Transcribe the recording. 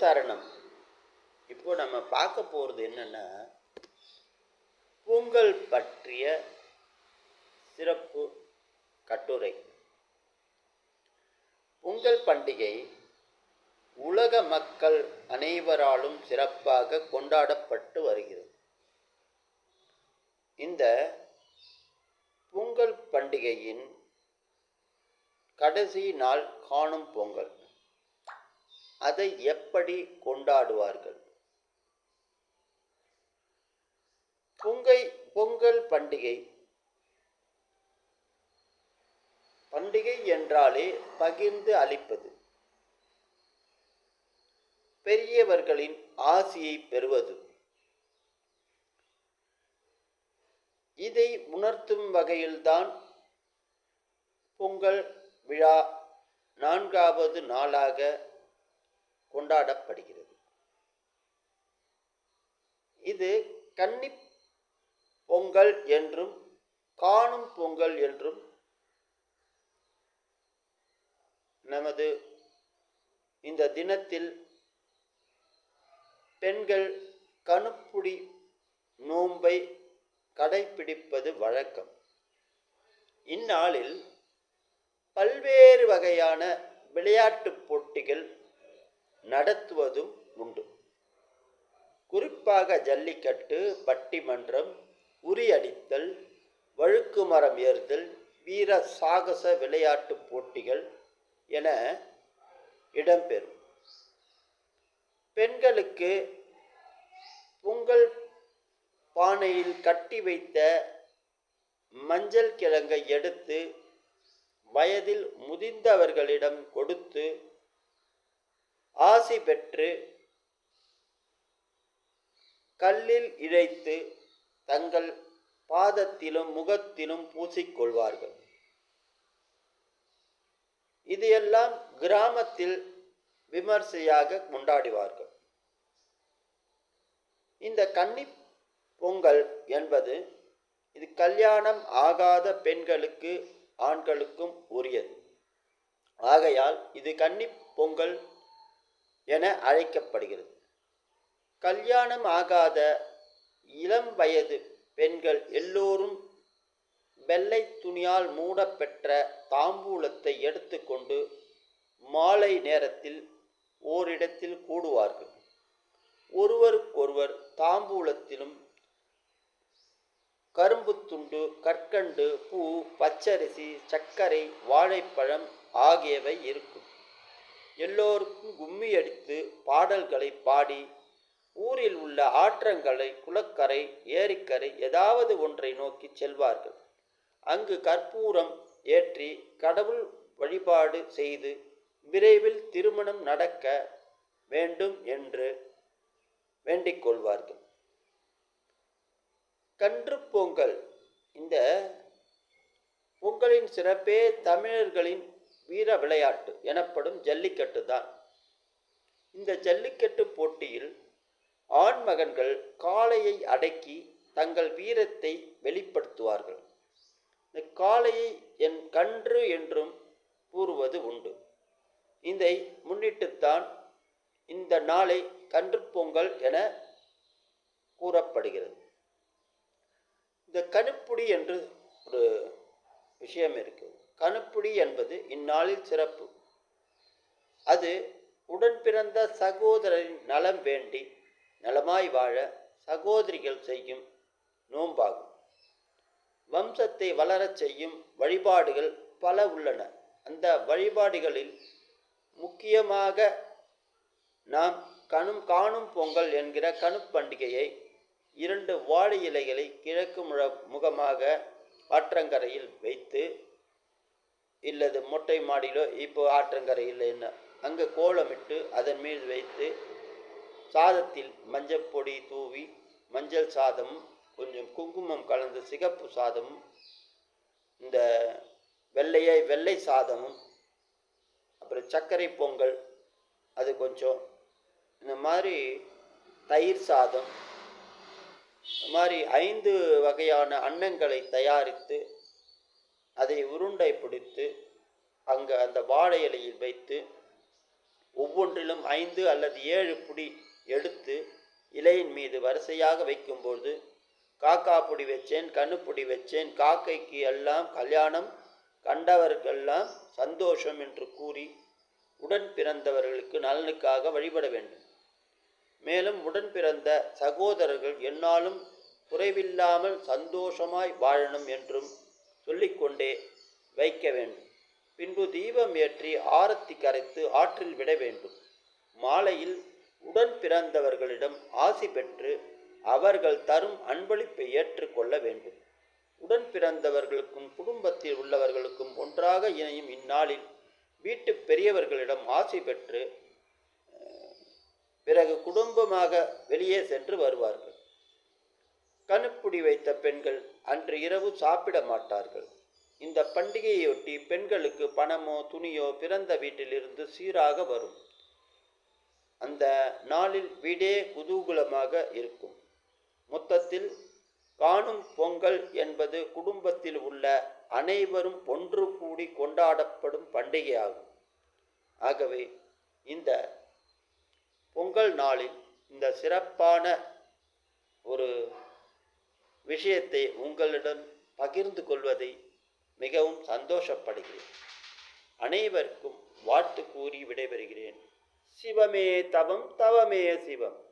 சரணம் இப்போ நம்ம பார்க்க போகிறது என்னென்னா பொங்கல் பற்றிய சிறப்பு கட்டுரை. பொங்கல் பண்டிகை உலக மக்கள் அனைவராலும் சிறப்பாக கொண்டாடப்பட்டு வருகிறது. இந்த பொங்கல் பண்டிகையின் கடைசி நாள் காணும் பொங்கல். அதை எப்படி கொண்டாடுவார்கள்? பொங்கை பொங்கல் பண்டிகை. பண்டிகை என்றாலே பகிர்ந்து அளிப்பது. பெரியவர்களின் ஆசியை பெறுவது. இதை உணர்த்தும் வகையில்தான் பொங்கல் விழா நான்காவது நாளாக கொண்டாடப்படுகிறது. இது கன்னி பொங்கல் என்றும் காணும் பொங்கல் என்றும் நமது இந்த தினத்தில் பெண்கள் கணுப்புடி நோன்பை கடைபிடிப்பது வழக்கம். இந்நாளில் பல்வேறு வகையான விளையாட்டுப் போட்டிகள் நடத்துவதும் உண்டு. குறிப்பாக ஜல்லிக்கட்டு பட்டிமன்றம் உரியடித்தல் வழுக்கு மரம் ஏறுதல் வீர சாகச விளையாட்டுப் போட்டிகள் என இடம்பெறும். பெண்களுக்கு பொங்கல் பானையில் கட்டி வைத்த மஞ்சள் கிழங்கை எடுத்து வயதில் முதிர்ந்தவர்களிடம் கொடுத்து ஆசி பெற்று கல்லில் இழைத்து தங்கள் பாதத்திலும் முகத்திலும் பூசிக்கொள்வார்கள். இது எல்லாம் கிராமத்தில் விமர்சையாக கொண்டாடுவார்கள். இந்த கன்னி பொங்கல் என்பது இது கல்யாணம் ஆகாத பெண்களுக்கு ஆண்களுக்கும் உரியது. ஆகையால் இது கன்னி பொங்கல் என அழைக்கப்படுகிறது. கல்யாணம் ஆகாத இளம் வயது பெண்கள் எல்லோரும் வெள்ளை துணியால் மூடப்பெற்ற தாம்பூலத்தை எடுத்துக்கொண்டு மாலை நேரத்தில் ஓரிடத்தில் கூடுவார்கள். ஒருவருக்கொருவர் தாம்பூலத்திலும் கரும்பு துண்டு கற்கண்டு பூ பச்சரிசி சர்க்கரை வாழைப்பழம் ஆகியவை இருக்கும். எல்லோருக்கும் கும்மி அடித்து பாடல்களை பாடி ஊரில் உள்ள ஆற்றங்கரை குளக்கரை ஏரிக்கரை ஏதாவது ஒன்றை நோக்கி செல்வார்கள். அங்கு கற்பூரம் ஏற்றி கடவுள் வழிபாடு செய்து விரைவில் திருமணம் நடக்க வேண்டும் என்று வேண்டிக் கொள்வார்கள். கன்று பொங்கல். இந்த பொங்கலின் சிறப்பே தமிழர்களின் வீர விளையாட்டு எனப்படும் ஜல்லிக்கட்டு தான். இந்த ஜல்லிக்கட்டு போட்டியில் ஆண் மகன்கள் காளையை அடக்கி தங்கள் வீரத்தை வெளிப்படுத்துவார்கள். இந்த காளையை என் கன்று என்றும் கூறுவது உண்டு. இதை முன்னிட்டுத்தான் இந்த நாளை கன்று பொங்கல் என கூறப்படுகிறது. இந்த கணுப்புடி என்று ஒரு விஷயம் இருக்கு. கணுப்புடி என்பது இந்நாளில் சிறப்பு. அது உடன் பிறந்த சகோதரரின் நலம் வேண்டி நலமாய் வாழ சகோதரிகள் செய்யும் நோம்பாகும் வம்சத்தை வளரச் செய்யும் வழிபாடுகள் பல உள்ளன. அந்த வழிபாடுகளில் முக்கியமாக நாம் கணும் காணும் பொங்கல் என்கிற கணுப்பண்டிகையை இரண்டு வாழை இலைகளை கிழக்கு முழ முகமாக ஆற்றங்கரையில் வைத்து இல்லது மொட்டை மாடியிலோ இப்போ ஆற்றங்கரையில் என்ன? அங்கே கோலமிட்டு அதன் மீது வைத்து சாதத்தில் மஞ்சள் பொடி தூவி மஞ்சள் சாதம் கொஞ்சம் குங்குமம் கலந்த சிகப்பு சாதமும் இந்த வெள்ளையை வெள்ளை சாதமும் அப்புறம் சர்க்கரை பொங்கல் அது கொஞ்சம் இந்த மாதிரி தயிர் சாதம் இந்த மாதிரி ஐந்து வகையான அன்னங்களை தயாரித்து அதை உருண்டை பிடித்து அங்கே அந்த வாழை இலையில் வைத்து ஒவ்வொன்றிலும் ஐந்து அல்லது ஏழு புடி எடுத்து இலையின் மீது வரிசையாக வைக்கும்போது காக்கா பொடி வச்சேன் கண்ணுப்பொடி வச்சேன் காக்கைக்கு எல்லாம் கல்யாணம் கண்டவர்களெல்லாம் சந்தோஷம் என்று கூறி உடன் பிறந்தவர்களுக்கு நலனுக்காக வழிபட வேண்டும். மேலும் உடன் பிறந்த சகோதரர்கள் என்னாலும் குறைவில்லாமல் சந்தோஷமாய் வாழணும் என்றும் சொல்லிக்கொண்டே வைக்க வேண்டும். பின்பு தீபம் ஏற்றி ஆரத்தி கரைத்து ஆற்றில் விட வேண்டும். மாலையில் உடன் பிறந்தவர்களிடம் ஆசி பெற்று அவர்கள் தரும் அன்பளிப்பை ஏற்றுக்கொள்ள வேண்டும். உடன் பிறந்தவர்களுக்கும் குடும்பத்தில் உள்ளவர்களுக்கும் ஒன்றாக இணையும் இந்நாளில் வீட்டு பெரியவர்களிடம் ஆசி பெற்று பிறகு குடும்பமாக வெளியே சென்று வருவார்கள். கணுப்புடி வைத்த பெண்கள் அன்று இரவு சாப்பிட மாட்டார்கள். இந்த பண்டிகையொட்டி பெண்களுக்கு பணமோ துணியோ பிறந்த வீட்டிலிருந்து சீராக வரும். அந்த நாளில் வீடே குதூகுலமாக இருக்கும். மொத்தத்தில் காணும் பொங்கல் என்பது குடும்பத்தில் உள்ள அனைவரும் ஒன்று கூடி கொண்டாடப்படும் பண்டிகையாகும். ஆகவே இந்த பொங்கல் நாளில் இந்த சிறப்பான ஒரு விஷயத்தை உங்களுடன் பகிர்ந்து கொள்வதை மிகவும் சந்தோஷப்படுகிறேன். அனைவருக்கும் வாழ்த்து கூறி விடைபெறுகிறேன். சிவமே தவம் தவமே சிவம்.